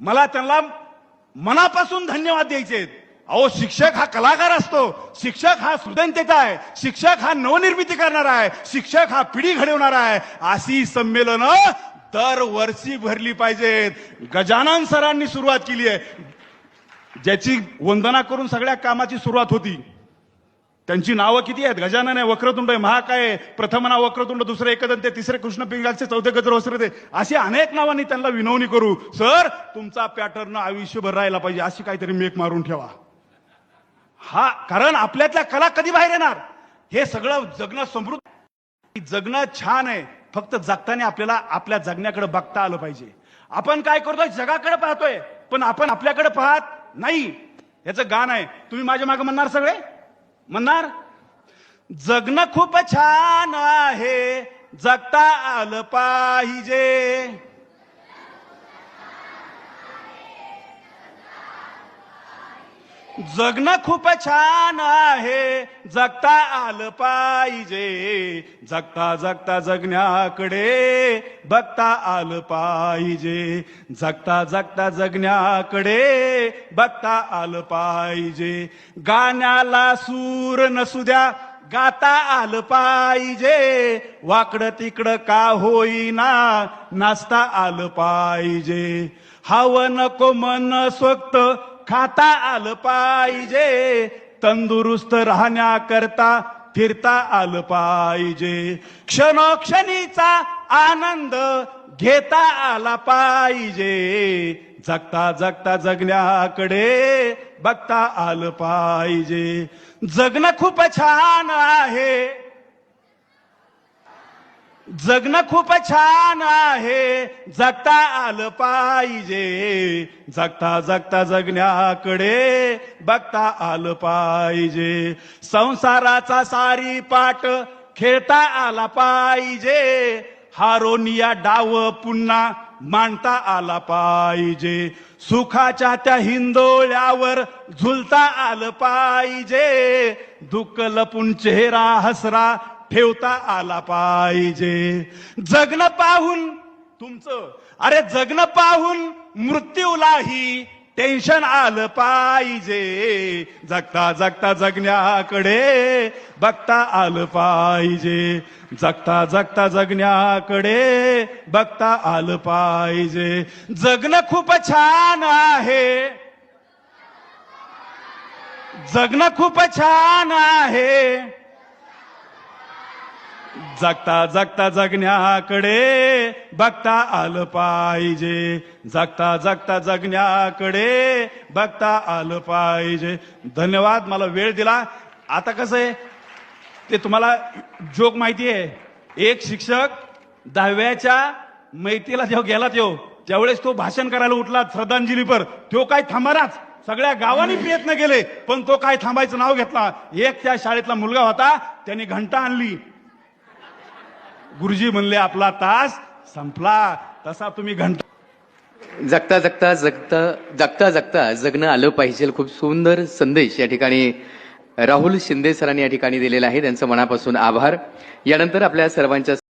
मला त्यांना मनापासून धन्यवाद द्यायचे आहेत. अहो शिक्षक हा कलाकार असतो. शिक्षक हा सुदंतेचा आहे. शिक्षक हा नवनिर्मिती करणारा आहे. शिक्षक हा पिढी घडवणारा आहे. अशी संमेलन दरवर्षी भरली पाहिजेत. गजानन सरांनी सुरुवात केली आहे. ज्याची वंदना करून सगळ्या कामाची सुरुवात होती. त्यांची नावं किती आहेत? गजानन आहे वक्रतुंड आहे महाकाय आहे प्रथम नाव वक्रतुंड दुसरे एकदंत तिसरे कृष्ण पिंगाचे चौथे गजर ते. अशी अनेक नावांनी त्यांना विनवणी करू. सर तुमचा पॅटर्न आयुष्यभर राहायला पाहिजे अशी काहीतरी मेक मारून ठेवा. हा कारण आपल्यातल्या कला कधी बाहेर येणार? हे सगळं जगणं समृद्ध. जगणं छान आहे. फक्त जगताना आपल्याला आपल्या जगण्याकडे बघता आलं पाहिजे. आपण काय करतोय? जगाकडे पाहतोय. पण आपण आपल्याकडे पाहत नाही. याचं गाणं आहे. तुम्ही माझ्या मागे म्हणणार सगळे? म्हणणार? जगणं खूप छान आहे जगता आलं पाहिजे. जगणं खूप छान आहे. जगता आलं पाहिजे. जगता जगता जगण्याकडे बघता आलं पाहिजे. जगता जगता जगण्याकडे बघता आलं पाहिजे. गाण्याला सूर नसू द्या गाता आलं पाहिजे. वाकडं तिकडं का होईना नाचता आलं पाहिजे. हवं नको मन स्वक्त खाता आलं पाहिजे. तंदुरुस्त राहण्याकरता फिरता आलं पाहिजे. क्षणोक्षणीचा आनंद घेता आला पाहिजे. जगता जगता जगण्याकडे बघता आलं पाहिजे. जगणं खूप छान आहे. जगणं खूप छान आहे. जगता आलं पाहिजे. जगता जगता जगण्याकडे बघता आलं पाहिजे. संसाराचा सारी पाठ खेळता आला पाहिजे. हारोनिया डाव पुन्हा मांडता आला पाहिजे. सुखाच्या त्या हिंदोळ्यावर झुलता आलं पाहिजे. दुःख लपून चेहरा हसरा ठेवता आला पाहिजे. जगणं पाहून तुमचं अरे जगणं पाहून मृत्यूलाही टेन्शन आलं पाहिजे. जगता जगता जगण्याकडे बघता आलं पाहिजे. जगता जगता जगण्याकडे बघता आलं पाहिजे. जगणं खूप छान आहे. जगणं खूप छान आहे. जगता जगता जगण्याकडे बघता आलं पाहिजे. जगता जगता जगण्याकडे बघता आलं पाहिजे. धन्यवाद मला वेळ दिला. आता कसं आहे ते तुम्हाला जोक माहिती आहे. एक शिक्षक दहाव्याच्या मैत्रीला जेव्हा गेला तो ज्यावेळेस तो भाषण करायला उठला श्रद्धांजलीपर. तो काय थांबणाराच. सगळ्या गावांनी प्रयत्न केले पण तो काय थांबायचं नाव घेतला. एक त्या शाळेतला मुलगा होता त्याने घंटा आणली. गुरुजी म्हणले आपला तास संपला. तसा तुम्ही घंटा जगता जगता जगता जगता जगता जगणं आलं पाहिजे. खूप सुंदर संदेश या ठिकाणी राहुल शिंदे सरांनी या ठिकाणी दिलेला आहे. त्यांचं मनापासून आभार. यानंतर आपल्या सर्वांच्या